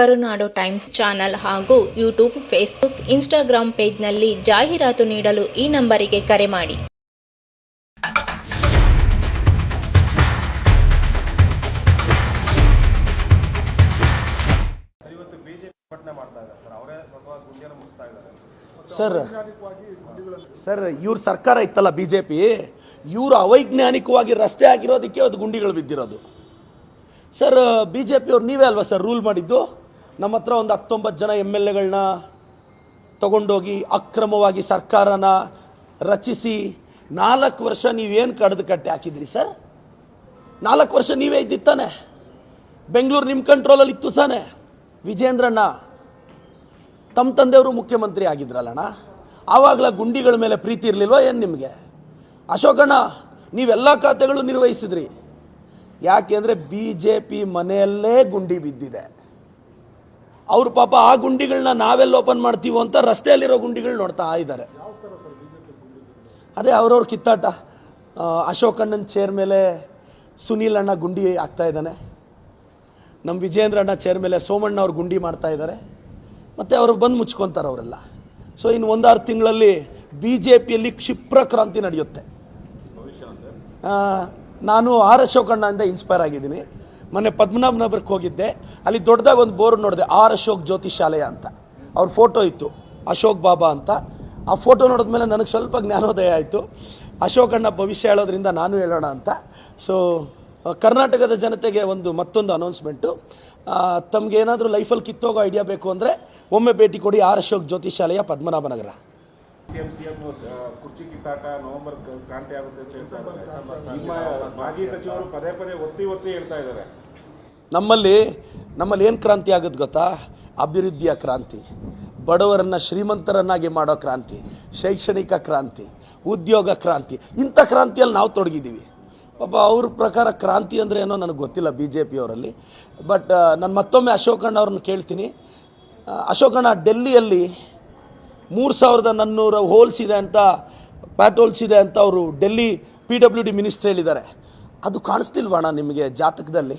ಕರುನಾಡು Times channel ಹಾಗೂ YouTube Facebook Instagram ಪೇಜ್ನಲ್ಲಿ ಜಾಹೀರಾತು ನೀಡಲು ಈ ನಂಬರಿಗೆ ಕರೆ ಮಾಡಿ. ಸರ್ ಸರ್ ಇವ್ರ ಸರ್ಕಾರ ಇತ್ತಲ್ಲ ಬಿ ಜೆ ಪಿ ಇವರು ಅವೈಜ್ಞಾನಿಕವಾಗಿ ರಸ್ತೆ ಆಗಿರೋದಕ್ಕೆ ಅದು ಗುಂಡಿಗಳು ಬಿದ್ದಿರೋದು. ಸರ್ ಬಿ ಜೆ ಪಿಯವ್ರು ನೀವೇ ಅಲ್ವಾ ಸರ್ ರೂಲ್ ಮಾಡಿದ್ದು? ನಮ್ಮ ಹತ್ರ ಒಂದು ಹತ್ತೊಂಬತ್ತು ಜನ ಎಂ ಎಲ್ ಎಗಳನ್ನ ತಗೊಂಡೋಗಿ ಅಕ್ರಮವಾಗಿ ಸರ್ಕಾರನ ರಚಿಸಿ ನಾಲ್ಕು ವರ್ಷ ನೀವೇನು ಕಡ್ದು ಕಟ್ಟೆ ಹಾಕಿದ್ರಿ ಸರ್? ನಾಲ್ಕು ವರ್ಷ ನೀವೇ ಇದ್ದಿತ್ತಾನೆ ಬೆಂಗಳೂರು ನಿಮ್ಮ ಕಂಟ್ರೋಲಲ್ಲಿ ಇತ್ತು ತಾನೆ. ವಿಜೇಂದ್ರಣ್ಣ ತಮ್ಮ ತಂದೆಯವರು ಮುಖ್ಯಮಂತ್ರಿ ಆಗಿದ್ರಲ್ಲಣ್ಣ. ಆವಾಗಲ ಗುಂಡಿಗಳ ಮೇಲೆ ಪ್ರೀತಿ ಇರಲಿಲ್ವಾ ಏನು ನಿಮಗೆ? ಅಶೋಕಣ್ಣ, ನೀವೆಲ್ಲ ಖಾತೆಗಳು ನಿರ್ವಹಿಸಿದ್ರಿ. ಯಾಕೆ ಅಂದರೆ ಬಿ ಜೆ ಪಿ ಮನೆಯಲ್ಲೇ ಗುಂಡಿ ಬಿದ್ದಿದೆ. ಅವ್ರು ಪಾಪ ಆ ಗುಂಡಿಗಳನ್ನ ನಾವೆಲ್ಲ ಓಪನ್ ಮಾಡ್ತೀವೋ ಅಂತ ರಸ್ತೆಯಲ್ಲಿರೋ ಗುಂಡಿಗಳು ನೋಡ್ತಾ ಇದ್ದಾರೆ. ಅದೇ ಅವ್ರವ್ರ ಕಿತ್ತಾಟ. ಅಶೋಕ್ ಅಶೋಕಣ್ಣನ ಚೇರ್ ಮೇಲೆ ಸುನೀಲ್ ಅಣ್ಣ ಗುಂಡಿ ಆಗ್ತಾ ಇದ್ದಾನೆ. ನಮ್ಮ ವಿಜೇಂದ್ರ ಅಣ್ಣ ಚೇರ್ ಮೇಲೆ ಸೋಮಣ್ಣ ಅವ್ರು ಗುಂಡಿ ಮಾಡ್ತಾ ಇದ್ದಾರೆ. ಮತ್ತು ಅವರು ಬಂದು ಮುಚ್ಕೊತಾರೆ ಅವರೆಲ್ಲ. ಸೊ ಇನ್ನು ಒಂದಾರು ತಿಂಗಳಲ್ಲಿ ಬಿ ಜೆ ಪಿಯಲ್ಲಿ ಕ್ಷಿಪ್ರ ಕ್ರಾಂತಿ ನಡೆಯುತ್ತೆ. ನಾನು ಆರ್ ಅಶೋಕಣ್ಣಯಿಂದ ಇನ್ಸ್ಪೈರ್ ಆಗಿದ್ದೀನಿ. ಮೊನ್ನೆ ಪದ್ಮನಾಭನಗರಕ್ಕೆ ಹೋಗಿದ್ದೆ. ಅಲ್ಲಿ ದೊಡ್ಡದಾಗಿ ಒಂದು ಬೋರ್ ನೋಡಿದೆ, ಆರ್ ಅಶೋಕ್ ಜ್ಯೋತಿ ಶಾಲೆಯ ಅಂತ. ಅವ್ರ ಫೋಟೋ ಇತ್ತು, ಅಶೋಕ್ ಬಾಬಾ ಅಂತ. ಆ ಫೋಟೋ ನೋಡಿದ್ಮೇಲೆ ನನಗೆ ಸ್ವಲ್ಪ ಜ್ಞಾನೋದಯ ಆಯಿತು. ಅಶೋಕಣ್ಣ ಭವಿಷ್ಯ ಹೇಳೋದ್ರಿಂದ ನಾನು ಹೇಳೋಣ ಅಂತ. ಸೊ ಕರ್ನಾಟಕದ ಜನತೆಗೆ ಒಂದು ಮತ್ತೊಂದು ಅನೌನ್ಸ್ಮೆಂಟು ತಮ್ಗೆ ಏನಾದರೂ ಲೈಫಲ್ಲಿ ಕಿತ್ತೋಗೋ ಐಡಿಯಾ ಬೇಕು ಅಂದರೆ ಒಮ್ಮೆ ಭೇಟಿ ಕೊಡಿ ಆರ್ ಅಶೋಕ್ ಜ್ಯೋತಿಷಾಲಯ ಪದ್ಮನಾಭನಗರ. ಸಿಎಂ ಸಿಎಂ ಕುರ್ಚಿ ಕಿತ್ತಾಟ ನವೆಂಬರ್ ಕ್ರಾಂತಿ ಆಗುತ್ತೆ ಅಂತ ಹೇಳ್ತಾ ಇದ್ದಾರೆ ನಿಮ್ಮ ಮಾಜಿ ಸಚಿವರು ಪದೇ ಪದೇ ಒತ್ತಿ ಒತ್ತಿ ಹೇಳ್ತಾ ಇದ್ದಾರೆ. ನಮ್ಮಲ್ಲಿ ನಮ್ಮಲ್ಲಿ ಏನು ಕ್ರಾಂತಿ ಆಗುತ್ತೆ ಗೊತ್ತಾ? ಅಭಿವೃದ್ಧಿಯ ಕ್ರಾಂತಿ. ಬಡವರನ್ನು ಶ್ರೀಮಂತರನ್ನಾಗಿ ಮಾಡೋ ಕ್ರಾಂತಿ. ಶೈಕ್ಷಣಿಕ ಕ್ರಾಂತಿ. ಉದ್ಯೋಗ ಕ್ರಾಂತಿ. ಇಂಥ ಕ್ರಾಂತಿಯಲ್ಲಿ ನಾವು ತೊಡಗಿದ್ದೀವಿ. ಪಾಪ ಅವ್ರ ಪ್ರಕಾರ ಕ್ರಾಂತಿ ಅಂದರೆ ಏನೋ ನನಗೆ ಗೊತ್ತಿಲ್ಲ ಬಿ ಜೆ ಪಿಯವರಲ್ಲಿ ಬಟ್ ನಾನು ಮತ್ತೊಮ್ಮೆ ಅಶೋಕಣ್ಣ ಅವ್ರನ್ನ ಕೇಳ್ತೀನಿ ಅಶೋಕಣ್ಣ ಡೆಲ್ಲಿಯಲ್ಲಿ ಮೂರು ಸಾವಿರದ ನಾನ್ನೂರ ಹೋಲ್ಸ್ ಇದೆ ಅಂತ ಪ್ಯಾಟೋಲ್ಸ್ ಇದೆ ಅಂತ ಅವರು Delhi P W D minister ಹೇಳಿದ್ದಾರೆ ಅದು ಕಾಣಿಸ್ತಿಲ್ವಣ್ಣ ನಿಮಗೆ ಜಾತಕದಲ್ಲಿ?